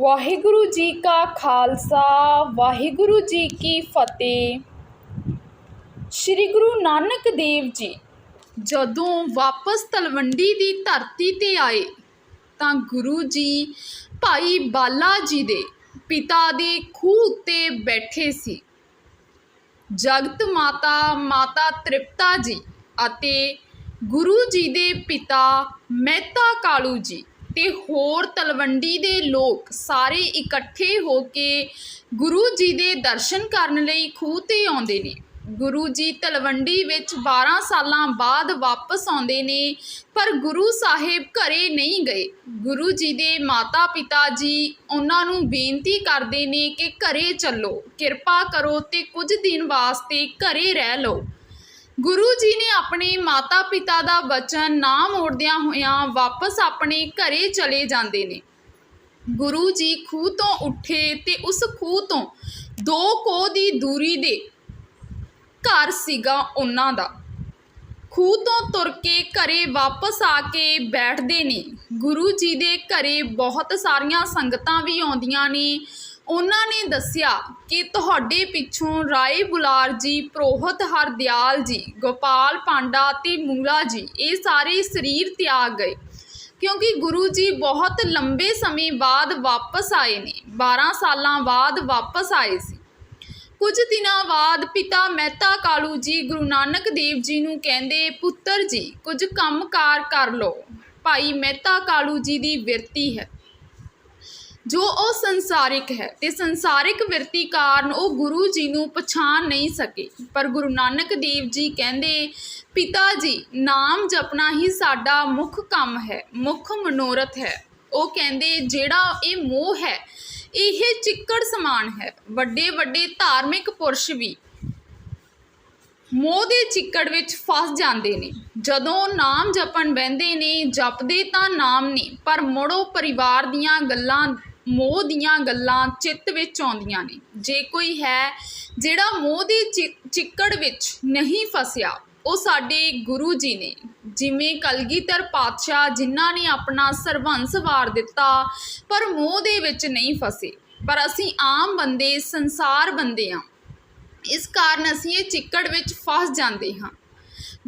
ਵਾਹਿਗੁਰੂ ਜੀ ਕਾ ਖਾਲਸਾ, ਵਾਹਿਗੁਰੂ ਜੀ ਕੀ ਫਤਿਹ। ਸ੍ਰੀ ਗੁਰੂ ਨਾਨਕ ਦੇਵ ਜੀ, ਜਦੋਂ ਵਾਪਸ ਤਲਵੰਡੀ ਦੀ ਧਰਤੀ ਤੇ ਆਏ, ਤਾਂ ਗੁਰੂ ਜੀ ਭਾਈ ਬਾਲਾ ਜੀ ਦੇ ਪਿਤਾ ਦੇ ਖੂਹ ਉੱਤੇ ਬੈਠੇ ਸੀ। ਜਗਤ ਮਾਤਾ ਮਾਤਾ ਤ੍ਰਿਪਤਾ ਜੀ ਅਤੇ ਗੁਰੂ ਜੀ ਦੇ ਪਿਤਾ ਮਹਿਤਾ ਕਾਲੂ ਜੀ ਤੇ ਹੋਰ ਤਲਵੰਡੀ ਦੇ ਲੋਕ ਸਾਰੇ ਇਕੱਠੇ ਹੋ ਕੇ ਗੁਰੂ ਜੀ ਦੇ ਦਰਸ਼ਨ ਕਰਨ ਲਈ ਖੂਹ ਤੇ ਆਉਂਦੇ ਨੇ। ਗੁਰੂ ਜੀ ਤਲਵੰਡੀ ਵਿੱਚ 12 ਸਾਲਾਂ ਬਾਅਦ ਵਾਪਸ ਆਉਂਦੇ ਨੇ, ਪਰ ਗੁਰੂ ਸਾਹਿਬ ਘਰੇ ਨਹੀਂ ਗਏ। ਗੁਰੂ ਜੀ ਦੇ ਮਾਤਾ ਪਿਤਾ ਜੀ ਉਹਨਾਂ ਨੂੰ ਬੇਨਤੀ ਕਰਦੇ ਨੇ ਕਿ ਘਰੇ ਚੱਲੋ, ਕਿਰਪਾ ਕਰੋ ਤੇ ਕੁਝ ਦਿਨ ਵਾਸਤੇ ਘਰੇ ਰਹਿ ਲਓ। ਗੁਰੂ ਜੀ ਨੇ ਆਪਣੇ ਮਾਤਾ ਪਿਤਾ ਦਾ ਵਚਨ ਨਾ ਮੋੜਦਿਆਂ ਹੋਇਆਂ ਵਾਪਸ ਆਪਣੇ ਘਰੇ ਚਲੇ ਜਾਂਦੇ ਨੇ। ਗੁਰੂ ਜੀ ਖੂਹ ਤੋਂ ਉੱਠੇ ਤੇ ਉਸ ਖੂਹ ਤੋਂ ਦੋ ਕੋ ਦੀ ਦੂਰੀ ਦੇ ਘਰ ਸੀਗਾ ਉਹਨਾਂ ਦਾ। ਖੂਹ ਤੋਂ ਤੁਰ ਕੇ ਘਰੇ ਵਾਪਸ ਆ ਕੇ ਬੈਠਦੇ ਨੇ। ਗੁਰੂ ਜੀ ਦੇ ਘਰੇ ਬਹੁਤ ਸਾਰੀਆਂ ਸੰਗਤਾਂ ਵੀ ਆਉਂਦੀਆਂ ਨੇ। ਉਹਨਾਂ ਨੇ ਦੱਸਿਆ ਕਿ ਤੁਹਾਡੇ ਪਿੱਛੋਂ ਰਾਏ ਬੁਲਾਰ ਜੀ, ਪ੍ਰੋਹਤ ਹਰਦਿਆਲ ਜੀ, ਗੋਪਾਲ ਪਾਂਡਾ ਅਤੇ ਮੂਲਾ ਜੀ, ਇਹ ਸਾਰੇ ਸਰੀਰ ਤਿਆਗ ਗਏ। ਕਿਉਂਕਿ ਗੁਰੂ ਜੀ ਬਹੁਤ ਲੰਬੇ ਸਮੇਂ ਬਾਅਦ ਵਾਪਸ ਆਏ ਨੇ 12 ਸਾਲਾਂ ਬਾਅਦ ਵਾਪਸ ਆਏ ਸੀ। ਕੁਝ ਦਿਨਾਂ ਬਾਅਦ ਪਿਤਾ ਮਹਿਤਾ ਕਾਲੂ ਜੀ ਗੁਰੂ ਨਾਨਕ ਦੇਵ ਜੀ ਨੂੰ ਕਹਿੰਦੇ, ਪੁੱਤਰ ਜੀ, ਕੁਝ ਕੰਮਕਾਰ ਕਰ ਲਓ। ਭਾਈ ਮਹਿਤਾ ਕਾਲੂ ਜੀ ਦੀ ਵਿਰਤੀ ਹੈ। ਜੋ ਉਹ ਸੰਸਾਰਿਕ ਹੈ ਤੇ ਸੰਸਾਰਿਕ ਵਿਰਤੀ ਕਾਰਨ ਉਹ ਗੁਰੂ ਜੀ ਨੂੰ ਪਛਾਣ ਨਹੀਂ ਸਕੇ। ਪਰ ਗੁਰੂ ਨਾਨਕ ਦੇਵ ਜੀ ਕਹਿੰਦੇ, ਪਿਤਾ ਜੀ, ਨਾਮ ਜਪਣਾ ਹੀ ਸਾਡਾ ਮੁੱਖ ਕੰਮ ਹੈ, ਮੁੱਖ ਮਨੋਰਥ ਹੈ। ਉਹ ਕਹਿੰਦੇ, ਜਿਹੜਾ ਇਹ ਮੋਹ ਹੈ, ਇਹ ਚਿੱਕੜ ਸਮਾਨ ਹੈ। ਵੱਡੇ ਵੱਡੇ ਧਾਰਮਿਕ ਪੁਰਸ਼ ਵੀ ਮੋਹ ਦੇ ਚਿੱਕੜ ਵਿੱਚ ਫਸ ਜਾਂਦੇ ਨੇ। ਜਦੋਂ ਨਾਮ ਜਪਣ ਬਹਿੰਦੇ ਨੇ, ਜਪਦੇ ਤਾਂ ਨਾਮ ਨੇ, ਪਰ ਮੁੜੋ ਪਰਿਵਾਰ ਦੀਆਂ ਗੱਲਾਂ ਮੋਹ ਦੀਆਂ ਗੱਲਾਂ ਚਿੱਤ ਵਿੱਚ ਆਉਂਦੀਆਂ ਨੇ। ਜੇ ਕੋਈ ਹੈ ਜਿਹੜਾ ਮੋਹ ਦੀ ਚਿ- ਚਿੱਕੜ ਵਿੱਚ ਨਹੀਂ ਫਸਿਆ, ਉਹ ਸਾਡੇ ਗੁਰੂ ਜੀ ਨੇ। ਜਿਵੇਂ ਕਲਗੀਧਰ ਪਾਤਸ਼ਾਹ ਜਿਨ੍ਹਾਂ ਨੇ ਆਪਣਾ ਸਰਵੰਸ ਵਾਰ ਦਿੱਤਾ, ਪਰ ਮੋਹ ਦੇ ਵਿੱਚ ਨਹੀਂ ਫਸੇ। ਪਰ ਅਸੀਂ ਆਮ ਬੰਦੇ, ਸੰਸਾਰ ਬੰਦੇ ਹਾਂ। ਇਸ ਕਾਰਨ ਅਸੀਂ ਇਹ ਚਿੱਕੜ ਵਿੱਚ ਫਸ ਜਾਂਦੇ ਹਾਂ।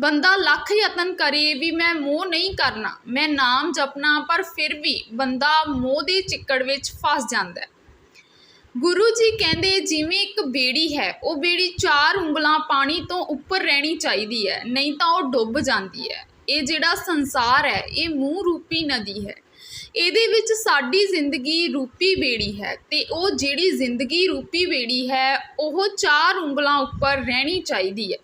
ਬੰਦਾ ਲੱਖ ਯਤਨ ਕਰੇ ਵੀ ਮੈਂ ਮੋਹ ਨਹੀਂ ਕਰਨਾ, ਮੈਂ ਨਾਮ ਜਪਣਾ, ਪਰ ਫਿਰ ਵੀ ਬੰਦਾ ਮੋਹ ਦੇ ਚਿੱਕੜ ਵਿੱਚ ਫਸ ਜਾਂਦਾ ਹੈ। ਗੁਰੂ ਜੀ ਕਹਿੰਦੇ, ਜਿਵੇਂ ਇੱਕ ਬੇੜੀ ਹੈ, ਉਹ ਬੇੜੀ ਚਾਰ ਉਂਗਲਾਂ ਪਾਣੀ ਤੋਂ ਉੱਪਰ ਰਹਿਣੀ ਚਾਹੀਦੀ ਹੈ, ਨਹੀਂ ਤਾਂ ਉਹ ਡੁੱਬ ਜਾਂਦੀ ਹੈ। ਇਹ ਜਿਹੜਾ ਸੰਸਾਰ ਹੈ, ਇਹ ਮੂੰਹ ਰੂਪੀ ਨਦੀ ਹੈ। ਇਹਦੇ ਵਿੱਚ ਸਾਡੀ ਜ਼ਿੰਦਗੀ ਰੂਪੀ ਬੇੜੀ ਹੈ ਤੇ ਉਹ ਜਿਹੜੀ ਜ਼ਿੰਦਗੀ ਰੂਪੀ ਬੇੜੀ ਹੈ, ਉਹ ਚਾਰ ਉਂਗਲਾਂ ਉੱਪਰ ਰਹਿਣੀ ਚਾਹੀਦੀ ਹੈ।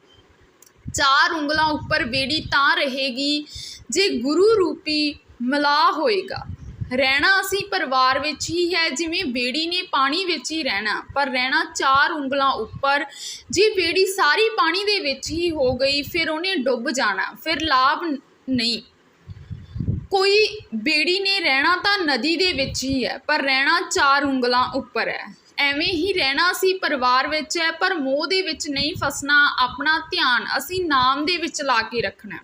ਚਾਰ ਉਂਗਲਾਂ ਉੱਪਰ ਬੇੜੀ ਤਾਂ ਰਹੇਗੀ ਜੇ ਗੁਰੂ ਰੂਪੀ ਮਲਾਹ ਹੋਏਗਾ। ਰਹਿਣਾ ਅਸੀਂ ਪਰਿਵਾਰ ਵਿੱਚ ਹੀ ਹੈ, ਜਿਵੇਂ ਬੇੜੀ ਨੇ ਪਾਣੀ ਵਿੱਚ ਹੀ ਰਹਿਣਾ। ਪਰ ਰਹਿਣਾ ਚਾਰ ਉਂਗਲਾਂ ਉੱਪਰ, ਜੇ ਬੇੜੀ ਸਾਰੀ ਪਾਣੀ ਦੇ ਵਿੱਚ ਹੀ ਹੋ ਗਈ, ਫਿਰ ਉਹਨੇ ਡੁੱਬ ਜਾਣਾ, ਫਿਰ ਲਾਭ ਨਹੀਂ। ਕੋਈ ਬੇੜੀ ਨੇ ਰਹਿਣਾ ਤਾਂ ਨਦੀ ਦੇ ਵਿੱਚ ਹੀ ਹੈ, ਪਰ ਰਹਿਣਾ ਚਾਰ ਉਂਗਲਾਂ ਉੱਪਰ ਹੈ। ਐਵੇਂ ਹੀ ਰਹਿਣਾ ਸੀ ਪਰਿਵਾਰ ਵਿੱਚ ਹੈ ਪਰ ਮੋਹ ਦੇ ਵਿੱਚ ਨਹੀਂ ਫਸਣਾ, ਆਪਣਾ ਧਿਆਨ ਅਸੀਂ ਨਾਮ ਦੇ ਵਿੱਚ ਲਾ ਕੇ ਰੱਖਣਾ।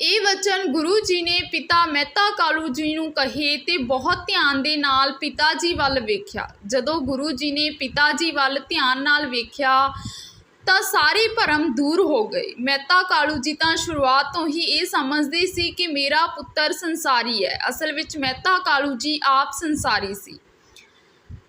ਇਹ ਵਚਨ ਗੁਰੂ ਜੀ ਨੇ ਪਿਤਾ ਮਹਿਤਾ ਕਾਲੂ ਜੀ ਨੂੰ ਕਹੇ ਤੇ ਬਹੁਤ ਧਿਆਨ ਦੇ ਨਾਲ ਪਿਤਾ ਜੀ ਵੱਲ ਵੇਖਿਆ। ਜਦੋਂ ਗੁਰੂ ਜੀ ਨੇ ਪਿਤਾ ਜੀ ਵੱਲ ਧਿਆਨ ਨਾਲ ਵੇਖਿਆ, ਤਾਂ ਸਾਰੇ ਭਰਮ ਦੂਰ ਹੋ ਗਏ। ਮਹਿਤਾ ਕਾਲੂ ਜੀ ਤਾਂ ਸ਼ੁਰੂਆਤ ਤੋਂ ਹੀ ਇਹ ਸਮਝਦੇ ਸੀ ਕਿ ਮੇਰਾ ਪੁੱਤਰ ਸੰਸਾਰੀ ਹੈ। ਅਸਲ ਵਿੱਚ ਮਹਿਤਾ ਕਾਲੂ ਜੀ ਆਪ ਸੰਸਾਰੀ ਸੀ।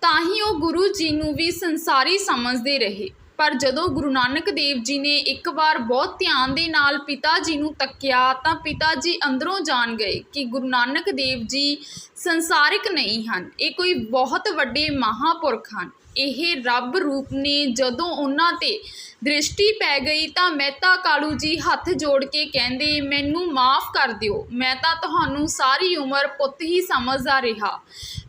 ਤਾਂ ਹੀ ਉਹ ਗੁਰੂ ਜੀ ਨੂੰ ਵੀ ਸੰਸਾਰੀ ਸਮਝਦੇ ਰਹੇ। ਪਰ ਜਦੋਂ ਗੁਰੂ ਨਾਨਕ ਦੇਵ ਜੀ ਨੇ ਇੱਕ ਵਾਰ ਬਹੁਤ ਧਿਆਨ ਦੇ ਨਾਲ ਪਿਤਾ ਜੀ ਨੂੰ ਤੱਕਿਆ, ਤਾਂ ਪਿਤਾ ਜੀ ਅੰਦਰੋਂ ਜਾਣ ਗਏ ਕਿ ਗੁਰੂ ਨਾਨਕ ਦੇਵ ਜੀ ਸੰਸਾਰਿਕ ਨਹੀਂ ਹਨ। ਇਹ ਕੋਈ ਬਹੁਤ ਵੱਡੇ ਮਹਾਪੁਰਖ ਹਨ। ਇਹ ਰੱਬ ਰੂਪ ਨੇ। ਜਦੋਂ ਉਹਨਾਂ ਤੇ ਦ੍ਰਿਸ਼ਟੀ ਪੈ ਗਈ ਤਾਂ ਮਹਿਤਾ ਕਾਲੂ ਜੀ ਹੱਥ ਜੋੜ ਕੇ ਕਹਿੰਦੇ, ਮੈਨੂੰ ਮਾਫ ਕਰ ਦਿਓ। ਮੈਂ ਤਾਂ ਤੁਹਾਨੂੰ ਸਾਰੀ ਉਮਰ ਪੁੱਤ ਹੀ ਸਮਝਦਾ ਰਿਹਾ।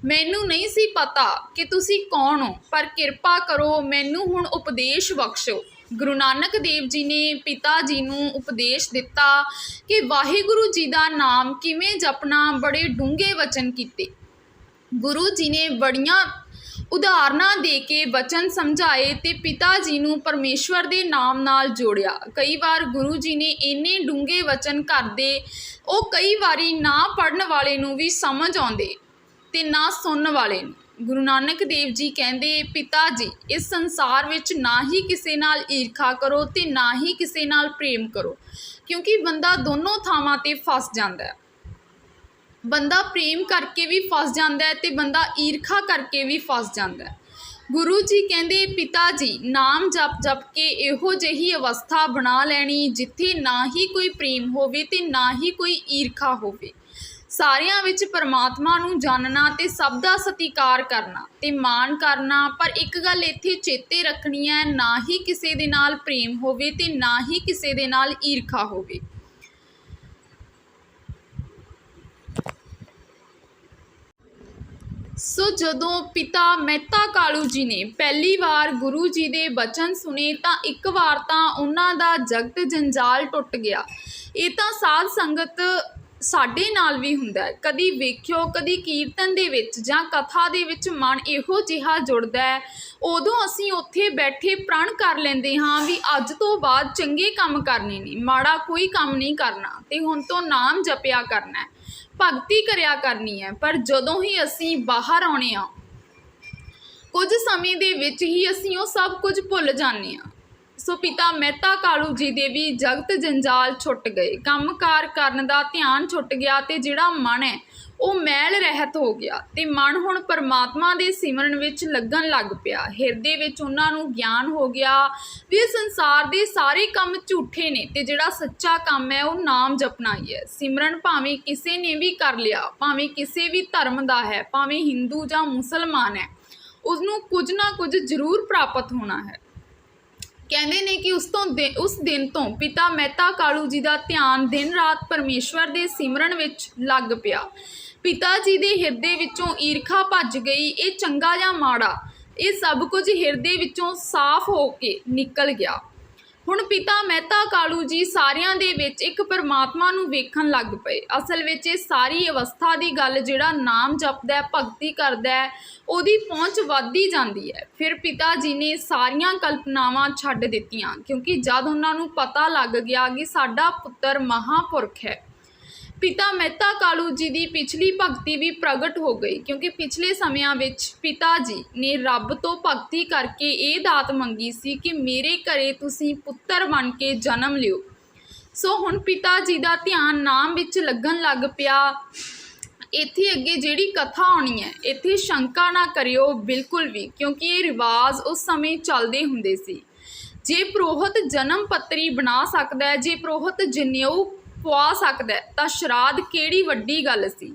ਮੈਨੂੰ ਨਹੀਂ ਸੀ ਪਤਾ ਕਿ ਤੁਸੀਂ ਕੌਣ ਹੋ, ਪਰ ਕਿਰਪਾ ਕਰੋ ਮੈਨੂੰ ਹੁਣ ਉਪਦੇਸ਼ ਬਖਸ਼ੋ। ਗੁਰੂ ਨਾਨਕ ਦੇਵ ਜੀ ਨੇ ਪਿਤਾ ਜੀ ਨੂੰ ਉਪਦੇਸ਼ ਦਿੱਤਾ ਕਿ ਵਾਹਿਗੁਰੂ ਜੀ ਦਾ ਨਾਮ ਕਿਵੇਂ ਜਪਣਾ, ਬੜੇ ਡੂੰਘੇ ਵਚਨ ਕੀਤੇ। ਗੁਰੂ ਜੀ ਨੇ ਬੜੀਆਂ ਉਦਾਹਰਨਾਂ ਦੇ ਕੇ ਵਚਨ ਸਮਝਾਏ ਤੇ ਪਿਤਾ ਜੀ ਨੂੰ ਪਰਮੇਸ਼ਵਰ ਦੇ ਨਾਮ ਨਾਲ ਜੋੜਿਆ। ਕਈ ਵਾਰ ਗੁਰੂ ਜੀ ਨੇ ਇੰਨੇ ਡੂੰਘੇ ਵਚਨ ਕਰਦੇ ਉਹ ਕਈ ਵਾਰੀ ਨਾ ਪੜਨ ਵਾਲੇ ਨੂੰ ਵੀ ਸਮਝ ਆਉਂਦੇ ਤੇ ਨਾ ਸੁਣਨ ਵਾਲੇ ਨੇ। ਗੁਰੂ ਨਾਨਕ ਦੇਵ ਜੀ ਕਹਿੰਦੇ, ਪਿਤਾ ਜੀ, ਇਸ ਸੰਸਾਰ ਵਿੱਚ ਨਾ ਹੀ ਕਿਸੇ ਨਾਲ ਈਰਖਾ ਕਰੋ ਤੇ ਨਾ ਹੀ ਕਿਸੇ ਨਾਲ ਪ੍ਰੇਮ ਕਰੋ, ਕਿਉਂਕਿ ਬੰਦਾ ਦੋਨੋਂ ਥਾਵਾਂ ਤੇ ਫਸ ਜਾਂਦਾ ਹੈ। ਬੰਦਾ ਪ੍ਰੇਮ ਕਰਕੇ ਵੀ ਫਸ ਜਾਂਦਾ ਹੈ ਤੇ ਬੰਦਾ ਈਰਖਾ ਕਰਕੇ ਵੀ ਫਸ ਜਾਂਦਾ ਹੈ। ਗੁਰੂ ਜੀ ਕਹਿੰਦੇ, ਪਿਤਾ ਜੀ, ਨਾਮ ਜਪ ਜਪ ਕੇ ਇਹੋ ਜਿਹੀ ਅਵਸਥਾ ਬਣਾ ਲੈਣੀ ਜਿੱਥੇ ਨਾ ਹੀ ਕੋਈ ਪ੍ਰੇਮ ਹੋਵੇ ਤੇ ਨਾ ਹੀ ਕੋਈ ਈਰਖਾ ਹੋਵੇ। ਸਾਰਿਆਂ ਵਿੱਚ ਪਰਮਾਤਮਾ ਨੂੰ ਜਾਣਨਾ ਤੇ ਸਭ ਦਾ ਸਤਿਕਾਰ ਕਰਨਾ ਤੇ ਮਾਣ ਕਰਨਾ, ਪਰ ਇੱਕ ਗੱਲ ਇੱਥੇ ਚੇਤੇ ਰੱਖਣੀ ਹੈ, ਨਾ ਹੀ ਕਿਸੇ ਦੇ ਨਾਲ ਪ੍ਰੇਮ ਹੋਵੇ ਤੇ ਨਾ ਹੀ ਕਿਸੇ ਦੇ ਨਾਲ ਈਰਖਾ ਹੋਵੇ। ਸੋ ਜਦੋਂ ਪਿਤਾ ਮਹਿਤਾ ਕਾਲੂ ਜੀ ਨੇ ਪਹਿਲੀ ਵਾਰ ਗੁਰੂ ਜੀ ਦੇ ਬਚਨ ਸੁਨੇ ਤਾਂ ਇੱਕ ਵਾਰ ਤਾਂ ਉਹਨਾਂ ਦਾ ਜਗਤ ਜੰਜਾਲ ਟੁੱਟ ਗਿਆ। ਇਹ ਤਾਂ ਸਾਧ ਸੰਗਤ ਸਾਡੇ ਨਾਲ ਵੀ ਹੁੰਦਾ ਹੈ। ਕਦੀ ਵੇਖਿਓ, ਕਦੀ ਕੀਰਤਨ ਦੇ ਵਿੱਚ ਜਾਂ ਕਥਾ ਦੇ ਵਿੱਚ ਮਨ ਇਹੋ ਜਿਹਾ ਜੁੜਦਾ ਹੈ। ਉਦੋਂ ਅਸੀਂ ਉੱਥੇ ਬੈਠੇ ਪ੍ਰਣ ਕਰ ਲੈਂਦੇ ਹਾਂ ਵੀ ਅੱਜ ਤੋਂ ਬਾਅਦ ਚੰਗੇ ਕੰਮ ਕਰਨੇ ਨੇ, ਮਾੜਾ ਕੋਈ ਕੰਮ ਨਹੀਂ ਕਰਨਾ ਤੇ ਹੁਣ ਤੋਂ ਨਾਮ ਜਪਿਆ ਕਰਨਾ ਹੈ। ਭਗਤੀ ਕਰਿਆ ਕਰਨੀ ਹੈ, ਪਰ ਜਦੋਂ ਹੀ ਅਸੀਂ ਬਾਹਰ ਆਉਣੇ ਆ ਕੁਝ ਸਮੇਂ ਦੇ ਵਿੱਚ ਹੀ ਅਸੀਂ ਉਹ ਸਭ ਕੁਝ ਭੁੱਲ ਜਾਂਦੇ ਆ ਸੋ ਪਿਤਾ ਮਹਿਤਾ ਕਾਲੂ ਜੀ ਦੇ ਵੀ ਜਗਤ ਜੰਜਾਲ ਛੁੱਟ ਗਏ। ਕੰਮਕਾਰ ਕਰਨ ਦਾ ਧਿਆਨ ਛੁੱਟ ਗਿਆ ਤੇ ਜਿਹੜਾ ਮਨ ਹੈ, ਉਹ ਮੈਲ ਰਹਿਤ ਹੋ ਗਿਆ। ਤੇ ਮਨ ਹੁਣ ਪਰਮਾਤਮਾ ਦੇ ਸਿਮਰਨ ਵਿੱਚ ਲੱਗਣ ਲੱਗ ਪਿਆ। ਹਿਰਦੇ ਵਿੱਚ ਉਹਨਾਂ ਨੂੰ ਗਿਆਨ ਹੋ ਗਿਆ ਵੀ ਸੰਸਾਰ ਦੇ ਸਾਰੇ ਕੰਮ ਝੂਠੇ ਨੇ ਤੇ ਜਿਹੜਾ ਸੱਚਾ ਕੰਮ ਹੈ, ਉਹ ਨਾਮ ਜਪਣਾ ਹੀ। ਹੈ ਸਿਮਰਨ ਭਾਵੇਂ ਕਿਸੇ ਨੇ ਵੀ ਕਰ ਲਿਆ, ਭਾਵੇਂ ਕਿਸੇ ਵੀ ਧਰਮ ਦਾ ਹੈ, ਭਾਵੇਂ ਹਿੰਦੂ ਜਾਂ ਮੁਸਲਮਾਨ ਹੈ ਉਸ ਨੂੰ ਕੁਝ ਨਾ ਕੁਝ ਜ਼ਰੂਰ ਪ੍ਰਾਪਤ ਹੋਣਾ ਹੈ। ਕਹਿੰਦੇ ਨੇ ਕਿ ਉਸ ਤੋਂ ਦਿ- ਉਸ ਦਿਨ ਤੋਂ ਪਿਤਾ ਮਹਿਤਾ ਕਾਲੂ ਜੀ ਦਾ ਧਿਆਨ ਦਿਨ ਰਾਤ ਪਰਮੇਸ਼ਵਰ ਦੇ ਸਿਮਰਨ ਵਿੱਚ ਲੱਗ ਪਿਆ। ਪਿਤਾ ਜੀ ਦੇ ਹਿਰਦੇ ਵਿੱਚੋਂ ਈਰਖਾ ਭੱਜ ਗਈ, ਇਹ ਚੰਗਾ ਜਾਂ ਮਾੜਾ? ਇਹ ਸਭ ਕੁਝ ਹਿਰਦੇ ਵਿੱਚੋਂ ਸਾਫ਼ ਹੋ ਕੇ ਨਿਕਲ ਗਿਆ। ਹੁਣ ਪਿਤਾ ਮਹਿਤਾ ਕਾਲੂ ਜੀ ਸਾਰਿਆਂ ਦੇ ਵਿੱਚ ਇੱਕ ਪਰਮਾਤਮਾ ਨੂੰ ਵੇਖਣ ਲੱਗ ਪਏ। ਅਸਲ ਵਿੱਚ ਇਹ ਸਾਰੀ ਅਵਸਥਾ ਦੀ ਗੱਲ ਜਿਹੜਾ ਨਾਮ ਜਪਦਾ ਹੈ, ਭਗਤੀ ਕਰਦਾ ਹੈ, ਉਹਦੀ ਪਹੁੰਚ ਵੱਧਦੀ ਜਾਂਦੀ ਹੈ। ਫਿਰ ਪਿਤਾ ਜੀ ਨੇ ਸਾਰੀਆਂ ਕਲਪਨਾਵਾਂ ਛੱਡ ਦਿੱਤੀਆਂ ਕਿਉਂਕਿ ਜਦ ਉਹਨਾਂ ਨੂੰ ਪਤਾ ਲੱਗ ਗਿਆ ਕਿ ਸਾਡਾ ਪੁੱਤਰ ਮਹਾਪੁਰਖ ਹੈ ਪਿਤਾ ਮਹਿਤਾ ਕਾਲੂ ਜੀ ਦੀ ਪਿਛਲੀ ਭਗਤੀ ਵੀ ਪ੍ਰਗਟ ਹੋ ਗਈ ਕਿਉਂਕਿ ਪਿਛਲੇ ਸਮਿਆਂ ਵਿੱਚ ਪਿਤਾ ਜੀ ਨੇ ਰੱਬ ਤੋਂ ਭਗਤੀ ਕਰਕੇ ਇਹ ਦਾਤ ਮੰਗੀ ਸੀ ਕਿ ਮੇਰੇ ਘਰੇ ਤੁਸੀਂ ਪੁੱਤਰ ਬਣ ਕੇ ਜਨਮ ਲਿਓ। ਸੋ ਹੁਣ ਪਿਤਾ ਜੀ ਦਾ ਧਿਆਨ ਨਾਮ ਵਿੱਚ ਲੱਗਣ ਲੱਗ ਪਿਆ। ਇੱਥੇ ਅੱਗੇ ਜਿਹੜੀ ਕਥਾ ਆਉਣੀ ਹੈ, ਇੱਥੇ ਸ਼ੰਕਾ ਨਾ ਕਰਿਓ ਬਿਲਕੁਲ ਵੀ ਕਿਉਂਕਿ ਇਹ ਰਿਵਾਜ ਉਸ ਸਮੇਂ ਚੱਲਦੇ ਹੁੰਦੇ ਸੀ। ਜੇ ਪ੍ਰੋਹਤ ਜਨਮ ਪੱਤਰੀ ਬਣਾ ਸਕਦਾ ਹੈ, ਜੇ ਪ੍ਰੋਹਤ ਜਨੇਊ ਪਵਾ ਸਕਦਾ ਤਾਂ ਸ਼ਰਾਧ ਕਿਹੜੀ ਵੱਡੀ ਗੱਲ ਸੀ?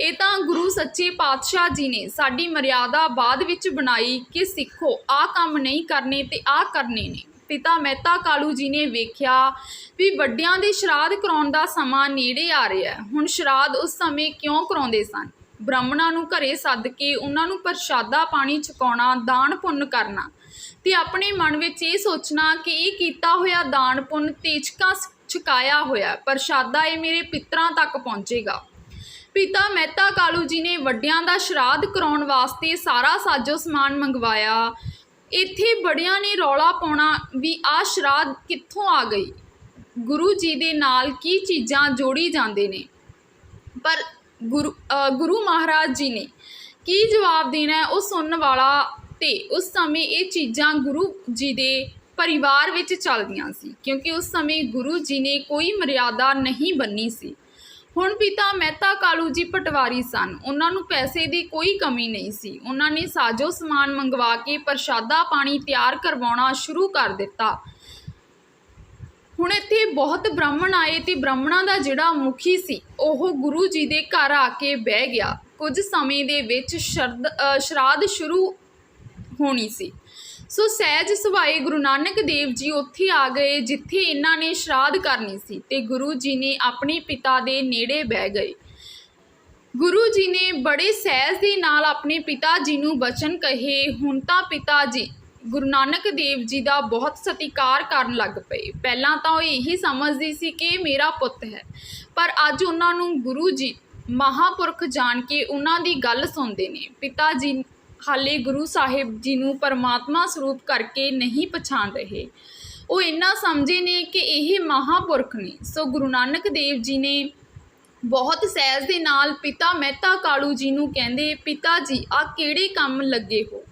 ਇਹ ਤਾਂ ਗੁਰੂ ਸੱਚੇ ਪਾਤਸ਼ਾਹ ਜੀ ਨੇ ਸਾਡੀ ਮਰਿਆਦਾ ਬਾਅਦ ਵਿੱਚ ਬਣਾਈ ਕਿ ਸਿੱਖੋ, ਆਹ ਕੰਮ ਨਹੀਂ ਕਰਨੇ ਤੇ ਆਹ ਕਰਨੇ ਨੇ। ਪਿਤਾ ਮਹਿਤਾ ਕਾਲੂ ਜੀ ਨੇ ਵੇਖਿਆ ਵੀ ਵੱਡਿਆਂ ਦੇ ਸ਼ਰਾਧ ਕਰਾਉਣ ਦਾ ਸਮਾਂ ਨੇੜੇ ਆ ਰਿਹਾ ਹੈ। ਹੁਣ ਸ਼ਰਾਧ ਉਸ ਸਮੇਂ ਕਿਉਂ ਕਰਾਉਂਦੇ ਸਨ? ਬ੍ਰਾਹਮਣਾਂ ਨੂੰ ਘਰੇ ਸੱਦ ਕੇ ਉਹਨਾਂ ਨੂੰ ਪ੍ਰਸ਼ਾਦਾ ਪਾਣੀ ਛਕਾਉਣਾ, ਦਾਨ ਪੁੰਨ ਕਰਨਾ ਤੇ ਆਪਣੇ ਮਨ ਵਿੱਚ ਇਹ ਸੋਚਣਾ ਕਿ ਇਹ ਕੀਤਾ ਹੋਇਆ ਦਾਨ ਪੁੰਨ ਤੇਜਕਾਂ ਛਕਾਇਆ ਹੋਇਆ ਪ੍ਰਸ਼ਾਦਾ ਇਹ ਮੇਰੇ ਪਿਤਰਾਂ ਤੱਕ ਪਹੁੰਚੇਗਾ। ਪਿਤਾ ਮਹਿਤਾ ਕਾਲੂ ਜੀ ਨੇ ਵੱਡਿਆਂ ਦਾ ਸ਼ਰਾਧ ਕਰਾਉਣ ਵਾਸਤੇ ਸਾਰਾ ਸਾਜੋ ਸਮਾਨ ਮੰਗਵਾਇਆ। ਇੱਥੇ ਬੜਿਆਂ ਨੇ ਰੌਲਾ ਪਾਉਣਾ ਵੀ ਆਹ ਸ਼ਰਾਧ ਕਿੱਥੋਂ ਆ ਗਈ? ਗੁਰੂ ਜੀ ਦੇ ਨਾਲ ਕੀ ਚੀਜ਼ਾਂ ਜੋੜੀ ਜਾਂਦੇ ਨੇ? ਪਰ ਗੁਰੂ ਗੁਰੂ ਮਹਾਰਾਜ ਜੀ ਨੇ ਕੀ ਜਵਾਬ ਦੇਣਾ ਉਹ ਸੁਣਨ ਵਾਲਾ ਤੇ ਉਸ ਸਮੇਂ ਇਹ ਚੀਜ਼ਾਂ ਗੁਰੂ ਜੀ ਦੇ ਪਰਿਵਾਰ ਵਿੱਚ ਚੱਲਦੀਆਂ ਸੀ, ਕਿਉਂਕਿ ਉਸ ਸਮੇਂ ਗੁਰੂ ਜੀ ਨੇ ਕੋਈ ਮਰਿਆਦਾ ਨਹੀਂ ਬੰਨੀ ਸੀ। ਹੁਣ ਪਿਤਾ ਮਹਿਤਾ ਕਾਲੂ ਜੀ ਪਟਵਾਰੀ ਸਨ। ਉਹਨਾਂ ਨੂੰ ਪੈਸੇ ਦੀ ਕੋਈ ਕਮੀ ਨਹੀਂ ਸੀ। ਉਹਨਾਂ ਨੇ ਸਾਜੋ ਸਮਾਨ ਮੰਗਵਾ ਕੇ ਪ੍ਰਸ਼ਾਦਾ ਪਾਣੀ ਤਿਆਰ ਕਰਵਾਉਣਾ ਸ਼ੁਰੂ ਕਰ ਦਿੱਤਾ। ਹੁਣ ਇੱਥੇ ਬਹੁਤ ਬ੍ਰਾਹਮਣ ਆਏ ਤੇ ਬ੍ਰਾਹਮਣਾਂ ਦਾ ਜਿਹੜਾ ਮੁਖੀ ਸੀ, ਉਹ ਗੁਰੂ ਜੀ ਦੇ ਘਰ ਆ ਕੇ ਬਹਿ ਗਿਆ। ਕੁਝ ਸਮੇਂ ਦੇ ਵਿੱਚ ਸ਼ਰਦ ਸ਼ਰਾਧ ਸ਼ੁਰੂ ਹੋਣੀ ਸੀ। ਸੋ ਸਹਿਜ ਸਵਾਏ ਗੁਰੂ ਨਾਨਕ ਦੇਵ ਜੀ ਉੱਥੇ ਆ ਗਏ, ਜਿੱਥੇ ਇਹਨਾਂ ਨੇ ਸ਼ਰਾਧ ਕਰਨੀ ਸੀ ਤੇ ਗੁਰੂ ਜੀ ਨੇ ਆਪਣੇ ਪਿਤਾ ਦੇ ਨੇੜੇ ਬਹਿ ਗਏ। ਗੁਰੂ ਜੀ ਨੇ ਬੜੇ ਸਹਿਜ ਦੇ ਨਾਲ ਆਪਣੇ ਪਿਤਾ ਜੀ ਨੂੰ ਬਚਨ ਕਹੇ। ਹੁਣ ਤਾਂ ਪਿਤਾ ਜੀ, ਗੁਰੂ ਨਾਨਕ ਦੇਵ ਜੀ ਦਾ ਬਹੁਤ ਸਤਿਕਾਰ ਕਰਨ ਲੱਗ ਪਏ। ਪਹਿਲਾਂ ਤਾਂ ਉਹ ਇਹੀ ਸਮਝਦੀ ਸੀ ਕਿ ਮੇਰਾ ਪੁੱਤ ਹੈ। ਪਰ ਅੱਜ ਉਹਨਾਂ ਨੂੰ ਗੁਰੂ ਜੀ ਮਹਾਪੁਰਖ ਜਾਣ ਕੇ ਉਹਨਾਂ ਦੀ ਗੱਲ ਸੁਣਦੇ ਨੇ। ਪਿਤਾ ਜੀ ਹਾਲੇ ਗੁਰੂ ਸਾਹਿਬ ਜੀ ਨੂੰ ਪਰਮਾਤਮਾ ਸਰੂਪ ਕਰਕੇ ਨਹੀਂ ਪਛਾਣ ਰਹੇ। ਉਹ ਇੰਨਾ ਸਮਝੇ ਨੇ ਕਿ ਇਹ ਮਹਾਪੁਰਖ ਨੇ। ਸੋ ਗੁਰੂ ਨਾਨਕ ਦੇਵ ਜੀ ਨੇ ਬਹੁਤ ਸਹਿਜ ਦੇ ਨਾਲ ਪਿਤਾ ਮਹਿਤਾ ਕਾਲੂ ਜੀ ਨੂੰ ਕਹਿੰਦੇ, ਪਿਤਾ ਜੀ ਆ ਕਿਹੜੇ ਕੰਮ ਲੱਗੇ ਹੋ?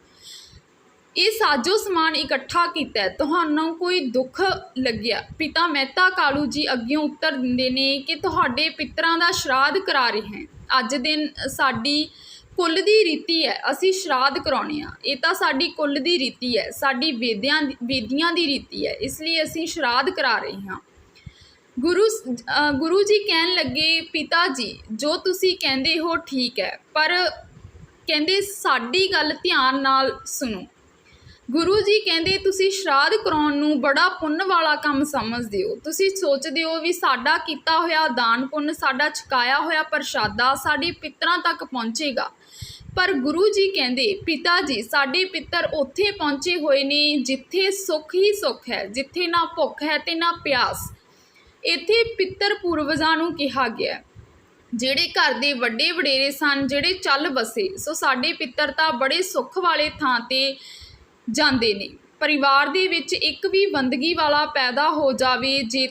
ਇਹ ਸਾਜੋ ਸਮਾਨ ਇਕੱਠਾ ਕੀਤਾ ਤੁਹਾਨੂੰ ਕੋਈ ਦੁੱਖ ਲੱਗਿਆ? ਪਿਤਾ ਮਹਿਤਾ ਕਾਲੂ ਜੀ ਅੱਗੇ ਉੱਤਰ ਦਿੰਦੇ ਨੇ ਕਿ ਤੁਹਾਡੇ ਪਿਤਰਾਂ ਦਾ ਸ਼ਰਾਧ ਕਰਾ ਰਹੇ ਹਾਂ। ਅੱਜ ਦਿਨ ਸਾਡੀ ਕੁੱਲ ਦੀ ਰੀਤੀ ਹੈ, ਅਸੀਂ ਸ਼ਰਾਧ ਕਰਾਉਣੇ ਆ। ਇਹ ਤਾਂ ਸਾਡੀ ਕੁੱਲ ਦੀ ਰੀਤੀ ਹੈ, ਸਾਡੀ ਵੇਦਿਆਂ ਦੀ- ਵੇਦੀਆਂ ਦੀ ਰੀਤੀ ਹੈ, ਇਸ ਲਈ ਅਸੀਂ ਸ਼ਰਾਧ ਕਰਾ ਰਹੇ ਹਾਂ। ਗੁਰੂ ਗੁਰੂ ਜੀ ਕਹਿਣ ਲੱਗੇ, ਪਿਤਾ ਜੀ, ਜੋ ਤੁਸੀਂ ਕਹਿੰਦੇ ਹੋ ਠੀਕ ਹੈ, ਪਰ ਕਹਿੰਦੇ ਸਾਡੀ ਗੱਲ ਧਿਆਨ ਨਾਲ ਸੁਣੋ। ਗੁਰੂ ਜੀ ਕਹਿੰਦੇ, ਤੁਸੀਂ ਸ਼ਰਾਧ ਕਰਾਉਣ ਨੂੰ ਬੜਾ ਪੁੰਨ ਵਾਲਾ ਕੰਮ ਸਮਝਦੇ ਹੋ। ਤੁਸੀਂ ਸੋਚਦੇ ਹੋ ਵੀ ਸਾਡਾ ਕੀਤਾ ਹੋਇਆ ਦਾਨ ਪੁੰਨ, ਸਾਡਾ ਛਕਾਇਆ ਹੋਇਆ ਪ੍ਰਸ਼ਾਦਾ ਸਾਡੇ ਪਿਤਰਾਂ ਤੱਕ ਪਹੁੰਚੇਗਾ। ਪਰ ਗੁਰੂ ਜੀ ਕਹਿੰਦੇ, ਪਿਤਾ ਜੀ, ਸਾਡੇ ਪਿੱਤਰ ਉੱਥੇ ਪਹੁੰਚੇ ਹੋਏ ਨੇ ਜਿੱਥੇ ਸੁੱਖ ਹੀ ਸੁੱਖ ਹੈ, ਜਿੱਥੇ ਨਾ ਭੁੱਖ ਹੈ ਤੇ ਨਾ ਪਿਆਸ। ਇੱਥੇ ਪਿੱਤਰ ਪੂਰਵਜਾਂ ਨੂੰ ਕਿਹਾ ਗਿਆ ਜਿਹੜੇ ਘਰ ਦੇ ਵੱਡੇ ਵਡੇਰੇ ਸਨ, ਜਿਹੜੇ ਚੱਲ ਬਸੇ ਸੋ ਸਾਡੇ ਪਿੱਤਰ ਤਾਂ ਬੜੇ ਸੁੱਖ ਵਾਲੇ ਥਾਂ ਤੇ ਜਾਂਦੇ ਨੇ। ਪਰਿਵਾਰ ਦੇ ਵਿੱਚ ਇੱਕ ਵੀ ਬੰਦਗੀ ਵਾਲਾ ਪੈਦਾ ਹੋ ਜਾਵੇ, ਜੇ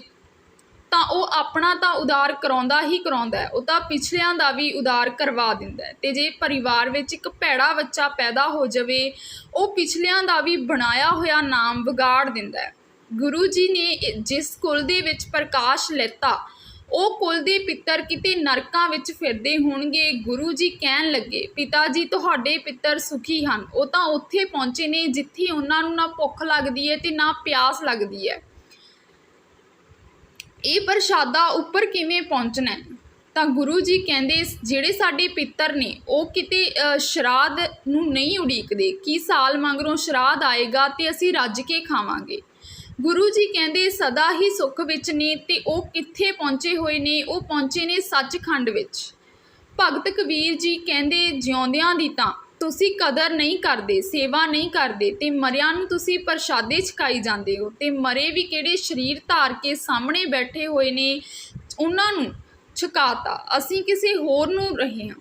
ਤਾਂ ਉਹ ਆਪਣਾ ਤਾਂ ਉਦਾਰ ਕਰਾਉਂਦਾ ਹੀ ਕਰਾਉਂਦਾ ਹੈ। ਉਹ ਤਾਂ ਪਿਛਲਿਆਂ ਦਾ ਵੀ ਉਦਾਰ ਕਰਵਾ ਦਿੰਦਾ ਹੈ। ਤੇ ਜੇ ਪਰਿਵਾਰ ਵਿੱਚ ਇੱਕ ਭੈੜਾ ਬੱਚਾ ਪੈਦਾ ਹੋ ਜਾਵੇ, ਉਹ ਪਿਛਲਿਆਂ ਦਾ ਵੀ ਬਣਾਇਆ ਹੋਇਆ ਨਾਮ ਵਿਗਾੜ ਦਿੰਦਾ ਹੈ। ਗੁਰੂ ਜੀ ਨੇ ਜਿਸ ਕੁਲ ਦੇ ਵਿੱਚ ਪ੍ਰਕਾਸ਼ ਲੈਤਾ, ਉਹ ਕੁਲ ਦੇ ਪਿੱਤਰ ਕਿਤੇ ਨਰਕਾਂ ਵਿੱਚ ਫਿਰਦੇ ਹੋਣਗੇ। ਗੁਰੂ ਜੀ ਕਹਿਣ ਲੱਗੇ, ਪਿਤਾ ਜੀ, ਤੁਹਾਡੇ ਪਿੱਤਰ ਸੁਖੀ ਹਨ। ਉਹ ਤਾਂ ਉੱਥੇ ਪਹੁੰਚੇ ਨੇ ਜਿੱਥੇ ਉਹਨਾਂ ਨੂੰ ਨਾ ਭੁੱਖ ਲੱਗਦੀ ਹੈ ਤੇ ਨਾ ਪਿਆਸ ਲੱਗਦੀ ਹੈ। ਇਹ ਪ੍ਰਸ਼ਾਦਾ ਉੱਪਰ ਕਿਵੇਂ ਪਹੁੰਚਣਾ ਤਾਂ ਗੁਰੂ ਜੀ ਕਹਿੰਦੇ, ਜਿਹੜੇ ਸਾਡੇ ਪਿੱਤਰ ਨੇ, ਉਹ ਕਿਤੇ ਸ਼ਰਾਧ ਨੂੰ ਨਹੀਂ ਉਡੀਕਦੇ। ਕਿ ਸਾਲ ਮਗਰੋਂ ਸ਼ਰਾਧ ਆਏਗਾ ਤੇ ਅਸੀਂ ਰੱਜ ਕੇ ਖਾਵਾਂਗੇ? ਗੁਰੂ ਜੀ ਕਹਿੰਦੇ, ਸਦਾ ਹੀ ਸੁੱਖ ਵਿੱਚ ਨੇ ਤੇ ਉਹ ਕਿੱਥੇ ਪਹੁੰਚੇ ਹੋਏ ਨੇ? ਉਹ ਪਹੁੰਚੇ ਨੇ ਸੱਚਖੰਡ ਵਿੱਚ। ਭਗਤ ਕਬੀਰ ਜੀ ਕਹਿੰਦੇ, ਜਿਉਂਦਿਆਂ ਦੀ ਤਾਂ ਤੁਸੀਂ ਕਦਰ ਨਹੀਂ ਕਰਦੇ, ਸੇਵਾ ਨਹੀਂ ਕਰਦੇ, ਤੇ ਮਰਿਆਂ ਨੂੰ ਤੁਸੀਂ ਪ੍ਰਸ਼ਾਦੇ ਛਕਾਈ ਜਾਂਦੇ ਹੋ, ਤੇ ਮਰੇ ਵੀ ਕਿਹੜੇ ਸਰੀਰ ਧਾਰ ਕੇ ਸਾਹਮਣੇ ਬੈਠੇ ਹੋਏ ਨੇ, ਉਹਨਾਂ ਨੂੰ ਛਕਾਤਾ। ਅਸੀਂ ਕਿਸੇ ਹੋਰ ਨੂੰ ਰਹੇ ਹਾਂ।